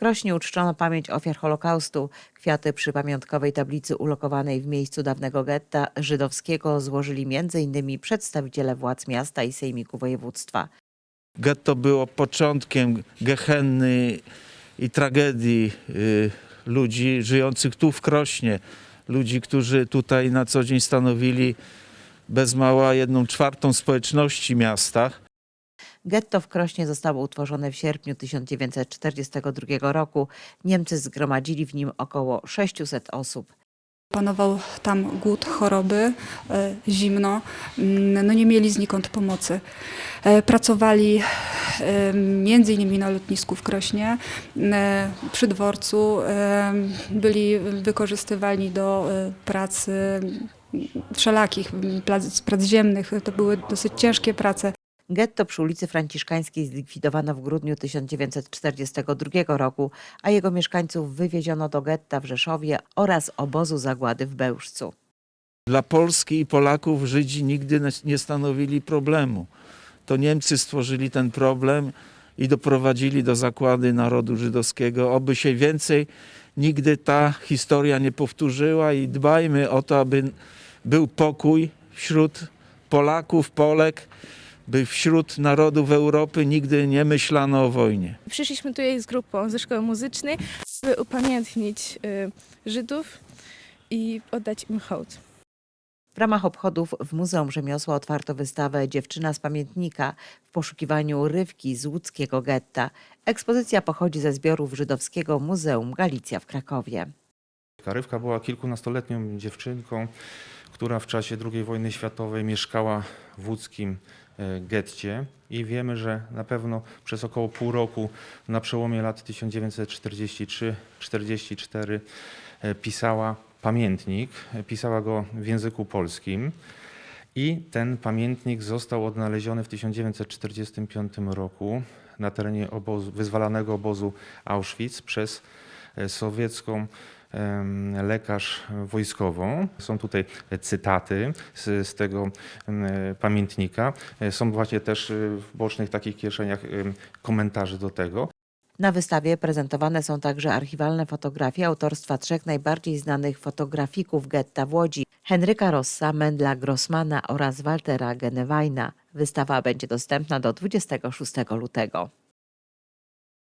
Krośnie uczczono pamięć ofiar Holokaustu. Kwiaty przy pamiątkowej tablicy ulokowanej w miejscu dawnego getta żydowskiego złożyli m.in. przedstawiciele władz miasta i sejmiku województwa. Getto było początkiem gehenny i tragedii y, ludzi żyjących tu w Krośnie. Ludzi, którzy tutaj na co dzień stanowili bez mała jedną czwartą społeczności miasta. Getto w Krośnie zostało utworzone w sierpniu 1942 roku. Niemcy zgromadzili w nim około 600 osób. Panował tam głód, choroby, e, zimno, Mm, no nie mieli znikąd pomocy. E, Pracowali e, między innymi na lotnisku w Krośnie, przy dworcu, byli wykorzystywani do pracy wszelakich, prac, prac ziemnych. To były dosyć ciężkie prace. Getto przy ulicy Franciszkańskiej zlikwidowano w grudniu 1942 roku, a jego mieszkańców wywieziono do getta w Rzeszowie oraz obozu zagłady w Bełżcu. Dla Polski i Polaków Żydzi nigdy nie- stanowili problemu. To Niemcy stworzyli ten problem i doprowadzili do zakłady narodu żydowskiego. Oby się więcej nigdy ta historia nie powtórzyła i dbajmy o to, aby był pokój wśród Polaków, Polek, by wśród narodów Europy nigdy nie myślano o wojnie. Przyszliśmy tutaj z grupą ze szkoły muzycznej, by upamiętnić y, Żydów i oddać im hołd. W ramach obchodów w Muzeum Rzemiosła otwarto wystawę Dziewczyna z pamiętnika w poszukiwaniu rywki z łódzkiego getta. Ekspozycja pochodzi ze zbiorów żydowskiego Muzeum Galicja w Krakowie. Rywka była kilkunastoletnią dziewczynką, która w czasie II wojny światowej mieszkała w łódzkim getcie i wiemy, że na pewno przez około pół roku na przełomie lat 1943-44 e, pisała pamiętnik, e, pisała go w języku polskim. I ten pamiętnik został odnaleziony w 1945 roku na terenie obozu, wyzwalanego obozu Auschwitz przez e, sowiecką lekarz wojskową. Są tutaj cytaty z, z tego pamiętnika. Są właśnie też e, w bocznych takich kieszeniach komentarze do tego. Na wystawie prezentowane są także archiwalne fotografie autorstwa trzech najbardziej znanych fotografików getta w Łodzi Henryka Rossa, Mendla Grossmana oraz Waltera Genewajna. Wystawa będzie dostępna do 26 lutego.